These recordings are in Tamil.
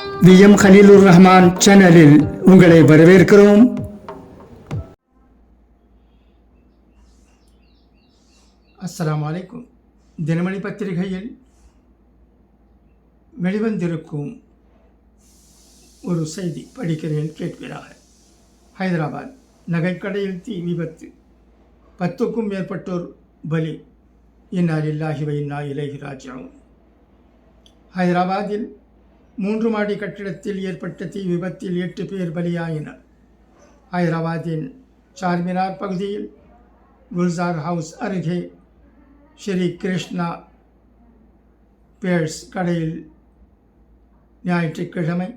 வி எம் ஹலீலுர் ரஹ்மான் சேனலில் உங்களை வரவேற்கிறோம். அஸ்லாம் வலைக்கும் தினமணி பத்திரிகையில் வெளிவந்திருக்கும் ஒரு செய்தி படிக்கிறேன் கேட்பீராக ஹைதராபாத் நகைக்கடையில் தீ விபத்து. பத்துக்கும் மேற்பட்டோர் பலி. இன்னார் இல்லாஹி இன்னா இலைஹி ராஜிஊன். ஹைதராபாத்தில் மூன்று மாடி கட்டிடத்தில் ஏற்பட்ட தீ விபத்தில் எட்டு பேர் பலியாயினர். ஹைதராபாத்தின் சார்மினார் பகுதியில் குல்சார் ஹவுஸ் அருகே ஸ்ரீ கிருஷ்ணா பேர்ஸ் கடையில் ஞாயிற்றுக்கிழமை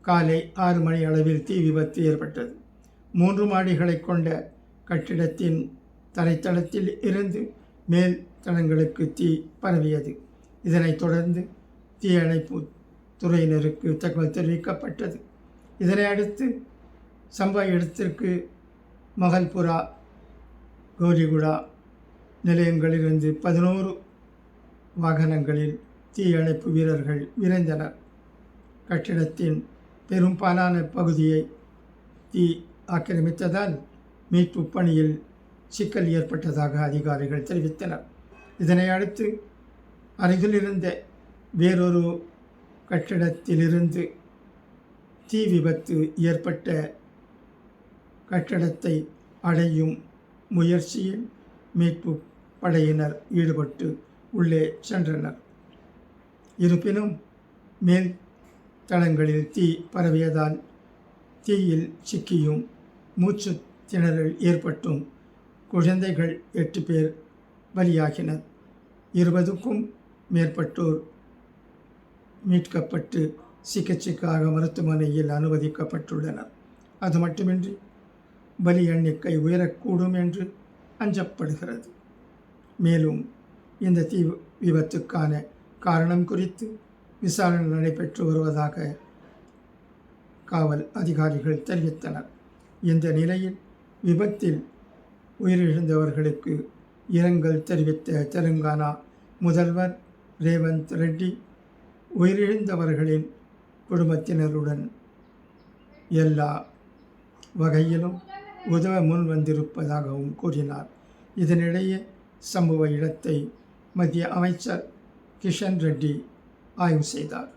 காலை ஆறு மணி அளவில் தீ விபத்து ஏற்பட்டது. மூன்று மாடிகளை கொண்ட கட்டிடத்தின் தரைத்தளத்தில் இருந்து மேல் தளங்களுக்கு தீ பரவியது. இதனைத் தொடர்ந்து தீயணைப்பு துறையினருக்கு தகவல் தெரிவிக்கப்பட்டது. இதனை அடுத்து சம்பவ இடத்திற்கு மகல்புரா கோலிகுடா நிலையங்களிலிருந்து பதினோரு வாகனங்களில் தீயணைப்பு வீரர்கள் விரைந்தனர். கட்டிடத்தின் பெரும்பாலான பகுதியை தீ ஆக்கிரமித்ததால் மீட்பு பணியில் சிக்கல் ஏற்பட்டதாக அதிகாரிகள் தெரிவித்தனர். இதனை அடுத்து அருகிலிருந்த வேறொரு கட்டடத்திலிருந்து தீ விபத்து ஏற்பட்ட கட்டடத்தை அடையும் முயற்சியில் மீட்பு படையினர் ஈடுபட்டு உள்ளே சென்றனர். இருப்பினும் மேல் தளங்களில் தீ பரவியதால் தீயில் சிக்கியும் மூச்சு திணறல் ஏற்பட்டும். குழந்தைகள் எட்டு பேர் பலியாகினர். இருபதுக்கும் மேற்பட்டோர் மீட்கப்பட்டு சிகிச்சைக்காக மருத்துவமனையில் அனுமதிக்கப்பட்டுள்ளனர் அது மட்டுமின்றி பலி எண்ணிக்கை உயரக்கூடும் என்று அஞ்சப்படுகிறது. மேலும் இந்த தீ விபத்துக்கான காரணம் குறித்து விசாரணை நடைபெற்று வருவதாக காவல் அதிகாரிகள் தெரிவித்தனர். இந்த நிலையில் விபத்தில் உயிரிழந்தவர்களுக்கு இரங்கல் தெரிவித்த தெலுங்கானா முதல்வர் ரேவந்த் ரெட்டி உயிரிழந்தவர்களின் குடும்பத்தினருடன் எல்லா வகையிலும் உதவ முன் வந்திருப்பதாகவும் கூறினார். இதனிடையே சம்பவ இடத்தை மத்திய அமைச்சர் கிஷன் ரெட்டி ஆய்வு செய்தார்.